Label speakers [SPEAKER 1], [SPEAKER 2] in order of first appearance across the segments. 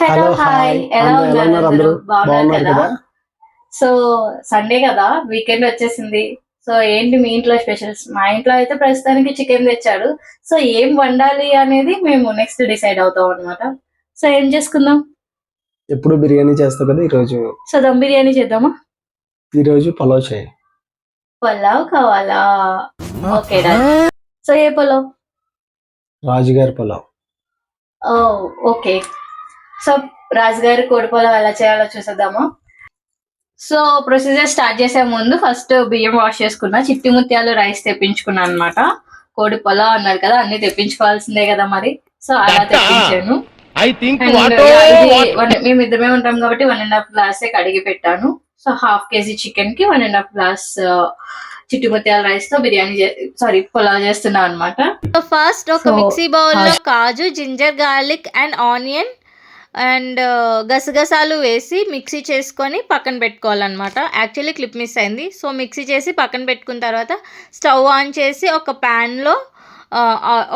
[SPEAKER 1] Hello hi. ఎలా ఉన్నారు? అందరూ? బాగున్నారు కదా? సో సండే కదా? వీకెండ్ వచ్చేసింది. సో ఏంటి మీ ఇంట్లో స్పెషల్స్ మా ఇంట్లో అయితే ప్రస్తుతానికి చికెన్ తెచ్చాడు. సో ఏం వండాలి అనేది మేము నెక్స్ట్ డిసైడ్ అవుతాం అన్నమాట. సో ఏం చేసుకుందాం?
[SPEAKER 2] ఎప్పుడు బిర్యానీ చేస్తావు కదా ఈరోజు?
[SPEAKER 1] సో దమ్ బిర్యానీ చేద్దామా?
[SPEAKER 2] ఈరోజు పలావ్ చేయి.
[SPEAKER 1] పలావ్ కావాలా? ఓకే సో ఏ పలావ్?
[SPEAKER 2] రాజుగారి పలావ్.
[SPEAKER 1] ఓ ఓకే. సో రాజుగారి కోడి పొలం ఎలా చేయాలో చూసేద్దామా. సో ప్రొసీజర్ స్టార్ట్ చేసే ముందు ఫస్ట్ బియ్యం వాష్ చేసుకున్నా చిట్టి ముత్యాలు రైస్ తెప్పించుకున్నా అనమాట కోడి పొలం అన్నారు కదా అన్ని తెప్పించుకోవాల్సిందే కదా మరి. సో అలా తెప్పించాను. మేము ఇద్దరమే ఉంటాం కాబట్టి వన్ అండ్ హాఫ్ గ్లాస్ కడిగి పెట్టాను. సో హాఫ్ కేజీ చికెన్కి వన్ అండ్ హాఫ్ గ్లాస్ చిట్టి ముత్యాల రైస్తో బిర్యానీ సారీ పులావ్ చేస్తున్నా అనమాట
[SPEAKER 3] ఫస్ట్ ఒక మిక్సీ బౌల్లో
[SPEAKER 1] first-
[SPEAKER 3] kaju ginger garlic and onion and గసగసాలు వేసి మిక్సీ చేసుకొని పక్కన పెట్టుకోవాలన్నమాట. యాక్చువల్లీ క్లిప్ మిస్ అయింది. సో మిక్సీ చేసి పక్కన పెట్టుకున్న తర్వాత స్టవ్ ఆన్ చేసి ఒక ప్యాన్లో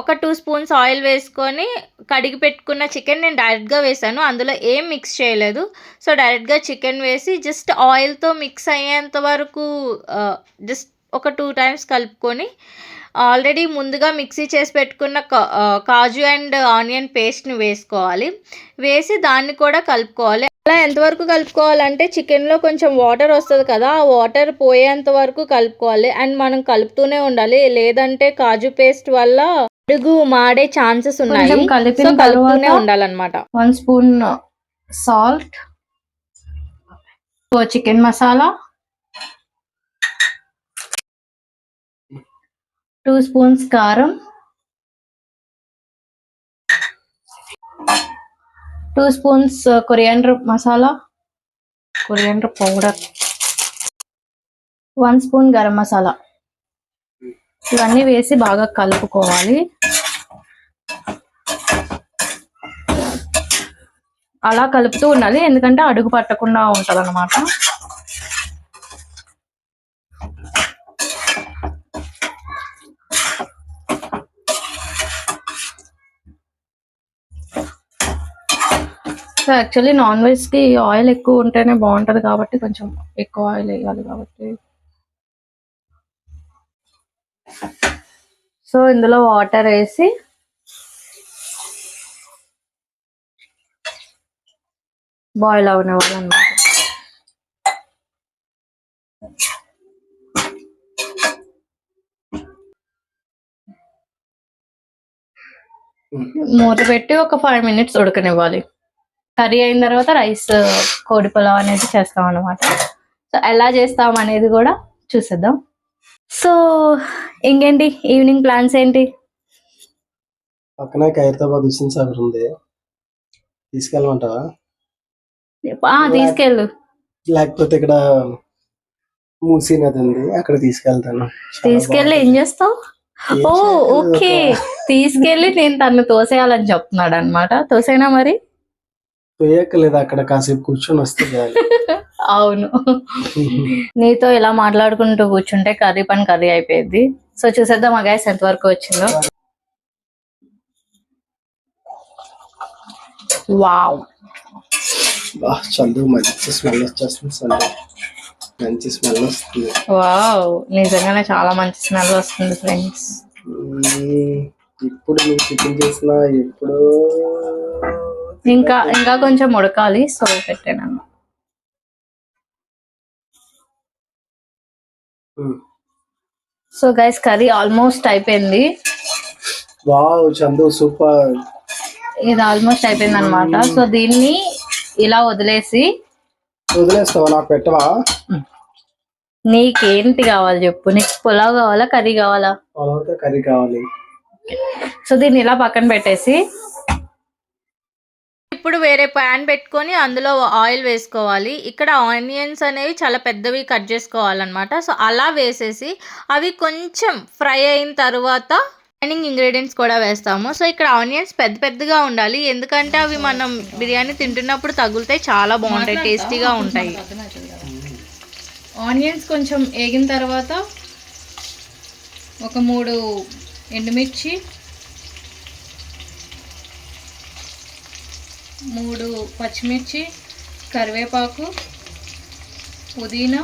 [SPEAKER 3] ఒక టూ స్పూన్స్ ఆయిల్ వేసుకొని కడిగి పెట్టుకున్న చికెన్ నేను డైరెక్ట్గా వేసాను. అందులో ఏం మిక్స్ చేయలేదు. సో డైరెక్ట్గా చికెన్ వేసి జస్ట్ ఆయిల్తో మిక్స్ అయ్యేంత వరకు జస్ట్ ఒక టూ టైమ్స్ కలుపుకొని ఆల్రెడీ ముందుగా మిక్సీ చేసి పెట్టుకున్న కాజు అండ్ ఆనియన్ పేస్ట్ని వేసుకోవాలి. వేసి దాన్ని కూడా కలుపుకోవాలి. అలా ఎంతవరకు కలుపుకోవాలంటే చికెన్లో కొంచెం వాటర్ వస్తుంది కదా ఆ వాటర్ పోయేంత వరకు కలుపుకోవాలి. అండ్ మనం కలుపుతూనే ఉండాలి. లేదంటే కాజు పేస్ట్ వల్ల అడుగు మాడే ఛాన్సెస్ ఉన్నాయి.
[SPEAKER 1] కలిపిన
[SPEAKER 3] కలుపుతూనే ఉండాలన్నమాట.
[SPEAKER 1] One spoon salt chicken masala two spoons కారం. Two spoons coriander masala coriander powder one spoon garam masala ఇవన్నీ వేసి బాగా కలుపుకోవాలి. అలా కలుపుతూ ఉండాలి ఎందుకంటే అడుగు పట్టకుండా ఉంటుంది అన్నమాట సో యాక్చువల్లీ నాన్ వెజ్కి ఆయిల్ ఎక్కువ ఉంటేనే బాగుంటది కాబట్టి కొంచెం ఎక్కువ ఆయిల్ వేయాలి కాబట్టి. సో ఇందులో వాటర్ వేసి బాయిల్ అవనివ్వాలి అన్నమాట మూత పెట్టి ఒక ఫైవ్ మినిట్స్ ఉడకనివ్వాలి. కర్రీ అయిన తర్వాత రైస్ కోడి పులావ్ అనేది చేస్తాం అనమాట సో ఎలా చేస్తాం అనేది కూడా చూసేద్దాం. సో ఇంకేంటి? ఈవినింగ్ ప్లాన్స్ ఏంటి?
[SPEAKER 2] పక్కనే ఖైరతాబాద్ హుస్సేన్ సాగర్ ఉంది. తీసుకెళ్ళమంటావా?
[SPEAKER 1] తీసుకెళ్ళు.
[SPEAKER 2] లేకపోతే ఇక్కడ మూసీ నది ఉంది అక్కడ తీసుకెళ్తాను.
[SPEAKER 1] తీసుకెళ్ళి ఏం. చేస్తావు? Oh okay. తీసుకెళ్ళి నేను తను తోసేయాలని చెప్తున్నాడు అనమాట తోసేనా మరి?
[SPEAKER 2] పోయక్కర్లేదు అక్కడ కాసేపు కూర్చొని వస్తే చాలు.
[SPEAKER 1] అవును. నీతో ఇలా మాట్లాడుకుంటూ కూర్చుంటే కర్రీ పని కర్రీ అయిపోయింది. సో చూసేద్దాం ఆ గ్యాస్ ఎంతవరకు వచ్చిందో? వావ్.
[SPEAKER 2] చందు మంచి స్మెల్ వచ్చేస్తుంది సండే మంచి స్మెల్ వస్తుంది.
[SPEAKER 1] వావ్. నిజంగానే చాలా మంచి స్మెల్ వస్తుంది ఫ్రెండ్స్.
[SPEAKER 2] ఇప్పుడు నువ్వు చికెన్ చేసిన ఎప్పుడు
[SPEAKER 1] ఇంకా ఇంకా కొంచెం ఉడకాలి సో పెట్టాను. సో గైస్ కర్రీ ఆల్మోస్ట్ అయిపోయింది.
[SPEAKER 2] Wow Chandu super.
[SPEAKER 1] ఇది ఆల్మోస్ట్ అయిపోయింది అనమాట సో దీన్ని ఇలా వదిలేసి
[SPEAKER 2] వదిలేస్తావా? నాకు పెట్టవా?
[SPEAKER 1] నీకేంటి కావాలి చెప్పు? నీకు పులావ్ కావాలా కర్రీ కావాలా?
[SPEAKER 2] పొలవుతో కర్రీ కావాలి.
[SPEAKER 1] సో దీన్ని ఇలా పక్కన పెట్టేసి
[SPEAKER 3] ఇప్పుడు వేరే ప్యాన్ పెట్టుకొని అందులో ఆయిల్ వేసుకోవాలి. ఇక్కడ ఆనియన్స్ అనేవి చాలా పెద్దవి కట్ చేసుకోవాలన్నమాట. సో అలా వేసేసి అవి కొంచెం ఫ్రై అయిన తర్వాత రిమైనింగ్ ఇంగ్రీడియంట్స్ కూడా వేస్తాము. సో ఇక్కడ ఆనియన్స్ పెద్ద పెద్దగా ఉండాలి. ఎందుకంటే అవి మనం బిర్యానీ తింటున్నప్పుడు తగులుతాయి. చాలా బాగుంటాయి. టేస్టీగా ఉంటాయి.
[SPEAKER 1] ఆనియన్స్ కొంచెం వేగిన తర్వాత ఒక మూడు ఎండుమిర్చి మూడు పచ్చిమిర్చి కరివేపాకు పుదీనా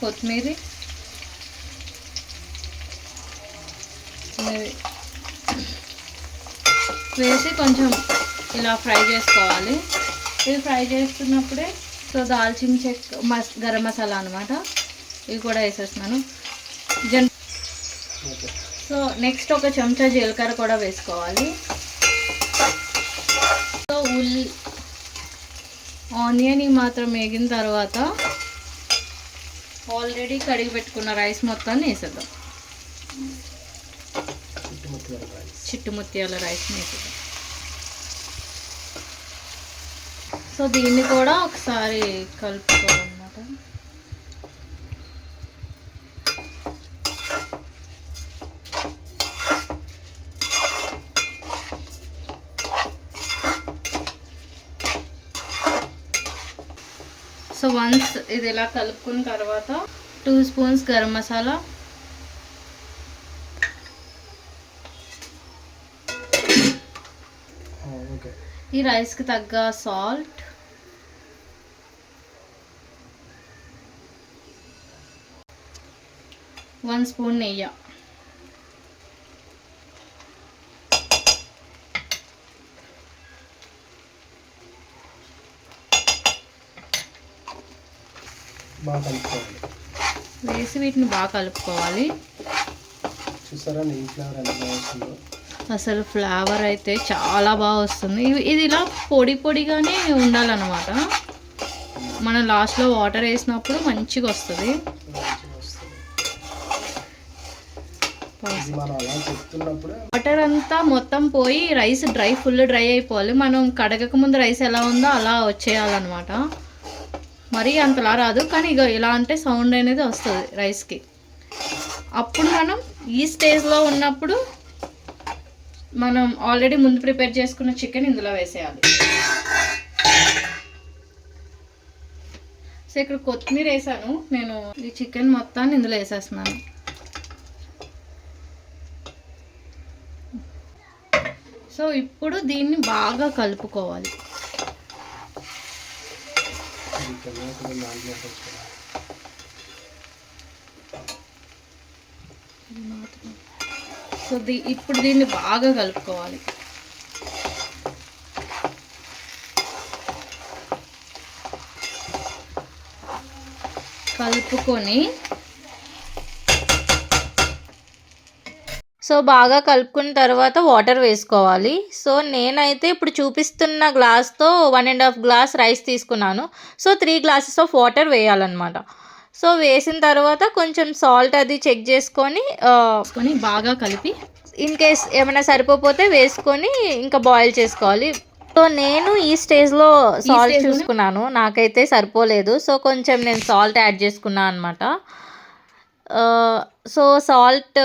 [SPEAKER 1] కొత్తిమీర వేసి కొంచెం ఇలా ఫ్రై చేసుకోవాలి. ఇది ఫ్రై చేస్తున్నప్పుడే సో దాల్చిన చెక్క మస్ గరం మసాలా అనమాట ఇవి కూడా వేసేస్తున్నాను. జన్ సో నెక్స్ట్ ఒక చెంచా జీలకర్ర కూడా వేసుకోవాలి. ఉల్లి ఆనియన్ మాత్రం వేగిన తర్వాత ఆల్రెడీ కడిగి పెట్టుకున్న రైస్ మొత్తాన్ని వేసేద్దాం.
[SPEAKER 2] చిట్టుముత్యాల
[SPEAKER 1] చిట్టు ముత్యాల రైస్ని వేసేద్దాం. సో దీన్ని కూడా ఒకసారి కలుపుకోవాలి. సో వన్స్ ఇది ఇలా కలుపుకున్న తర్వాత two spoons garam masala
[SPEAKER 2] okay
[SPEAKER 1] ఈ రైస్కి తగ్గ సాల్ట్ వన్ స్పూన్ నెయ్యి.
[SPEAKER 2] బాగా కలుపుకోవాలి.
[SPEAKER 1] వేసి వీటిని బాగా కలుపుకోవాలి.
[SPEAKER 2] చూసారా నెయ్యి ఫ్లేవర్ ఎంత బాగా వస్తుందో?
[SPEAKER 1] అసలు ఫ్లేవర్ అయితే చాలా బాగా వస్తుంది. ఇది ఇలా పొడి పొడిగానే ఉండాలన్నమాట. మనం లాస్ట్లో వాటర్ వేసినప్పుడు మంచిగా వస్తుంది. వాటర్ అంతా మొత్తం పోయి రైస్ డ్రై ఫుల్ డ్రై అయిపోవాలి. మనం కడగక ముందు రైస్ ఎలా ఉందో అలా వచ్చేయాలన్నమాట. మరీ అంతలా రాదు కానీ ఇక ఇలా అంటే సౌండ్ అనేది వస్తుంది రైస్కి. అప్పుడు మనం ఈ స్టేజ్లో ఉన్నప్పుడు మనం ఆల్రెడీ ముందు ప్రిపేర్ చేసుకున్న చికెన్ ఇందులో వేసేయాలి. సో ఇక్కడ కొత్తిమీర వేసాను. నేను ఈ చికెన్ మొత్తాన్ని ఇందులో వేసేస్తున్నాను. సో ఇప్పుడు దీన్ని బాగా కలుపుకోవాలి.
[SPEAKER 2] ఇది టమాటో దాంట్లో వేసుకోవాలి.
[SPEAKER 1] సో దీ ఇప్పుడు దీన్ని బాగా కలుపుకోవాలి కలుపుకొని
[SPEAKER 3] సో బాగా కలుపుకున్న తర్వాత వాటర్ వేసుకోవాలి. సో నేనైతే ఇప్పుడు చూపిస్తున్న గ్లాస్తో one and half glass rice తీసుకున్నాను. So three glasses of water వేయాలన్నమాట. సో వేసిన తర్వాత కొంచెం సాల్ట్ అది చెక్ చేసుకొని
[SPEAKER 1] బాగా కలిపి
[SPEAKER 3] ఇన్ కేస్ ఏమైనా సరిపోతే వేసుకొని ఇంకా బాయిల్ చేసుకోవాలి. సో నేను ఈ స్టేజ్లో సాల్ట్ చూసుకున్నాను. నాకైతే సరిపోలేదు. సో కొంచెం నేను సాల్ట్ యాడ్ చేసుకున్నాను అనమాట సో సాల్ట్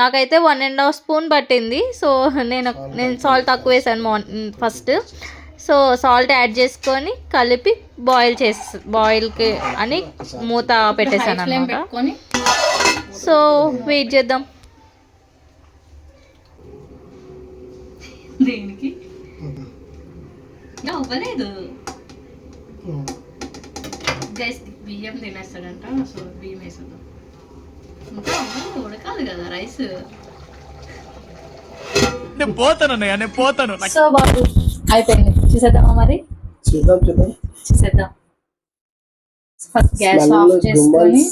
[SPEAKER 3] నాకైతే వన్ అండ్ హాఫ్ స్పూన్ పట్టింది. సో నేను నేను సాల్ట్ తక్కువ వేసాను morning first. So salt add చేసుకొని కలిపి బాయిల్ చేసి బాయిల్కి అని మూత
[SPEAKER 1] ఫ్లేమ్
[SPEAKER 3] అనమాట సో వెయిట్ చేద్దాం.
[SPEAKER 1] దీనికి? అవ్వలేదు. గైస్ బియ్యం తినేస్తాడంట సో బియ్యం వేసేద్దాం. ఇంకా ఉడకాలి కదా రైస్
[SPEAKER 4] నేను పోతాను అన్నయ్య నేను పోతాను.
[SPEAKER 1] సో బాబు అయిపోయింది. చూసేద్దామా మరి?
[SPEAKER 2] చూద్దాం చూద్దాం.
[SPEAKER 1] చూసేద్దాం. ఫస్ట్ గ్యాస్ ఆఫ్ చేసుకొని.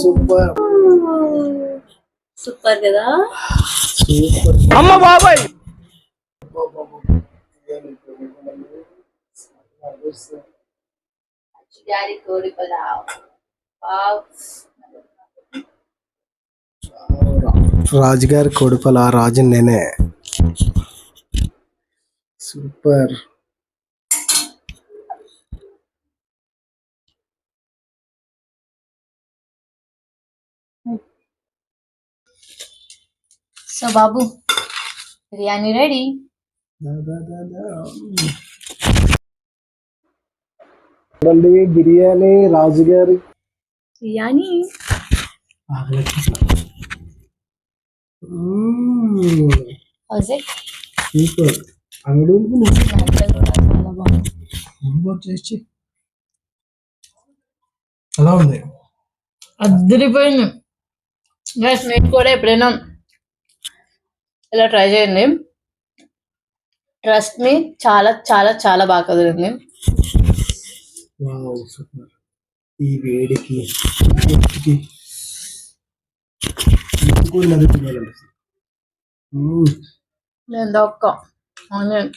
[SPEAKER 2] సూపర్
[SPEAKER 1] సూపర్ కదా?
[SPEAKER 2] సూపర్
[SPEAKER 4] అమ్మ బాబాయ్!
[SPEAKER 1] డాడీ కోడి పలావ్ వావ్
[SPEAKER 2] రాజుగారి కొడుపల ఆ రాజు నేనే సూపర్
[SPEAKER 1] సో బాబు బిర్యానీ రెడీ
[SPEAKER 2] చూడండి బిర్యానీ రాజుగారి.
[SPEAKER 1] బిర్యానీ.
[SPEAKER 2] సూపర్. అంగడి టేస్ట్ ఎలా ఉంది?
[SPEAKER 1] అద్దరిపోయింది గైస్ మీరు కూడా ఎప్పుడైనా ఇలా ట్రై చేయండి. ట్రస్ట్ మీ చాలా చాలా చాలా బాగా కుదిరింది.
[SPEAKER 2] Wow super. ఈ వేడికి కూడా నది తినాలనిపిస్తుంది.
[SPEAKER 1] నేను దొక్క ఆనియన్.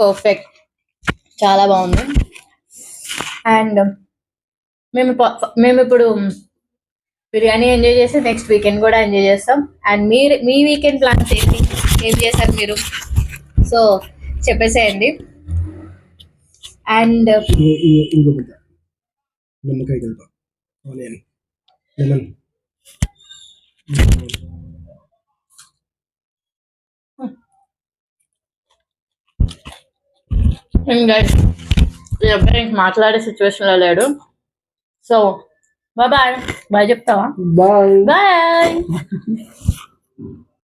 [SPEAKER 1] పర్ఫెక్ట్. చాలా బాగుంది. అండ్ మేము మేము ఇప్పుడు బిర్యానీ ఎంజాయ్ చేసి నెక్స్ట్ వీకెండ్ కూడా ఎంజాయ్ చేస్తాం. అండ్ మీరు మీ వీకెండ్ ప్లాన్స్ ఏంటి? ఏం చేశారు మీరు? సో చెప్పేసేయండి. అండ్
[SPEAKER 2] ఇ- ఇ- ఇంకో ముద్ద నిమ్మకాయ కలుప. ఆనియన్. లెమన్.
[SPEAKER 1] గైస్ ఈ అబ్బాయి మాట్లాడే సిచ్యువేషన్లో లేడు. సో బాయ్ బాయ్ బాయ్ చెప్తావా
[SPEAKER 2] బాయ్
[SPEAKER 1] బాయ్